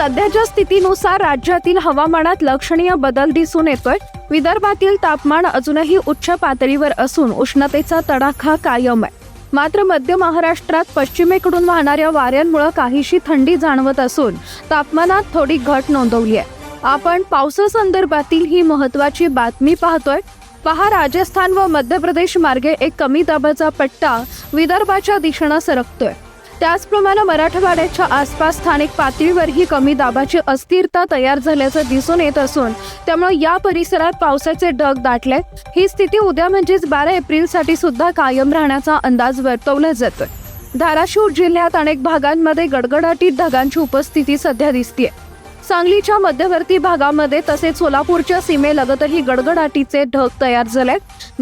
सध्याच्या स्थितीनुसार राज्यातील हवामानात लक्षणीय बदल दिसून येतोय. विदर्भातील तापमान अजूनही उच्च पातळीवर असून उष्णतेचा तडाखा कायम आहे. मात्र मध्य महाराष्ट्रात पश्चिमेकडून वाहणाऱ्या वाऱ्यांमुळे काहीशी थंडी जाणवत असून तापमानात थोडी घट नोंदवली आहे. आपण पावसासंदर्भातील ही महत्वाची बातमी पाहतोय. पहा राजस्थान व मध्य प्रदेश मार्गे एक कमी दाबाचा पट्टा विदर्भाच्या दिशेनं सरकतोय. त्याचप्रमाणे मराठवाड्याच्या आसपास स्थानिक पातळीवरही कमी दाबाची अस्थिरता तयार झाल्याचं दिसून येत असून त्यामुळे या परिसरात पावसाचे ढग दाटले ही स्थिती उद्या म्हणजेच बारा एप्रिलसाठी सुद्धा कायम राहण्याचा अंदाज वर्तवला जातोय. धाराशिव जिल्ह्यात अनेक भागांमध्ये गडगडाटी ढगांची उपस्थिती सध्या दिसतीये. सांगलीच्या मध्यवर्ती भागामध्ये तसेच सोलापूरच्या सीमेलगतही गडगडाटीचे ढग तयार झाले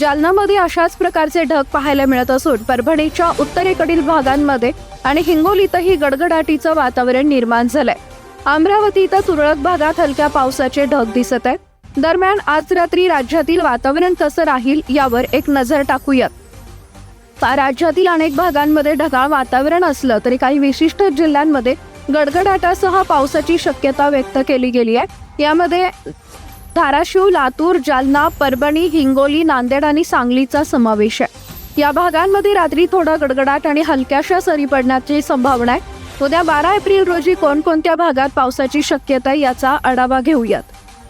जालनामध्ये अशाच प्रकारचे ढग पाहायला मिळत असून परभणीच्या उत्तरेकडील भागांमध्ये आणि हिंगोलीतही गडगडाटीचं वातावरण निर्माण झालंय. अमरावती इथं तुरळक भागात हलक्या पावसाचे ढग दिसत आहेत. दरम्यान आज रात्री राज्यातील वातावरण कसं राहील यावर एक नजर टाकूयात. राज्यातील अनेक भागांमध्ये ढगाळ वातावरण असलं तरी काही विशिष्ट जिल्ह्यांमध्ये गडगडाटासह पावसाची शक्यता व्यक्त केली गेली आहे. यामध्ये धाराशिव लातूर जालना परभणी हिंगोली नांदेड आणि सांगलीचा समावेश आहे. या भागांमध्ये रात्री थोडा गडगडाट आणि हलक्याशा सरी पडण्याची संभावना आहे. उद्या बारा एप्रिल रोजी कोणकोणत्या भागात पावसाची शक्यता आहे याचा आढावा घेऊयात.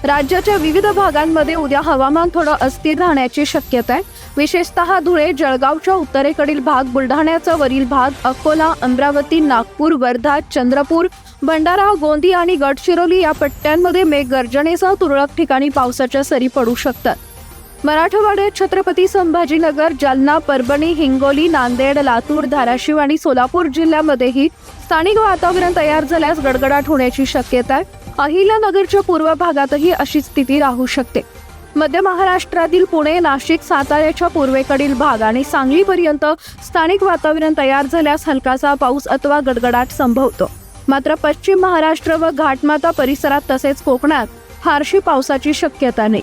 राज्याच्या विविध भागांमध्ये उद्या हवामान थोडं अस्थिर राहण्याची शक्यता आहे. विशेषतः धुळे जळगावच्या उत्तरेकडील भाग बुलढाण्याचा वरील भाग अकोला अमरावती नागपूर वर्धा चंद्रपूर भंडारा गोंदी आणि गडचिरोली या पट्ट्यांमध्ये मेघगर्जनेसह तुरळक ठिकाणी पावसाच्या सरी पडू शकतात. मराठवाड्यात छत्रपती संभाजीनगर जालना परभणी हिंगोली नांदेड लातूर धाराशिव आणि सोलापूर जिल्ह्यामध्येही स्थानिक वातावरण तयार झाल्यास गडगडाट होण्याची शक्यता आहे. अहिल्यानगरच्या पूर्व भागातही अशी स्थिती राहू शकते. मध्य महाराष्ट्रातील पुणे नाशिक साताऱ्याच्या पूर्वेकडील भाग आणि सांगलीपर्यंत स्थानिक वातावरण तयार झाल्यास हलकासा पाऊस अथवा गडगडाट संभवतो. मात्र पश्चिम महाराष्ट्र व घाटमाता परिसरात तसेच कोकणात फारशी पावसाची शक्यता नाही.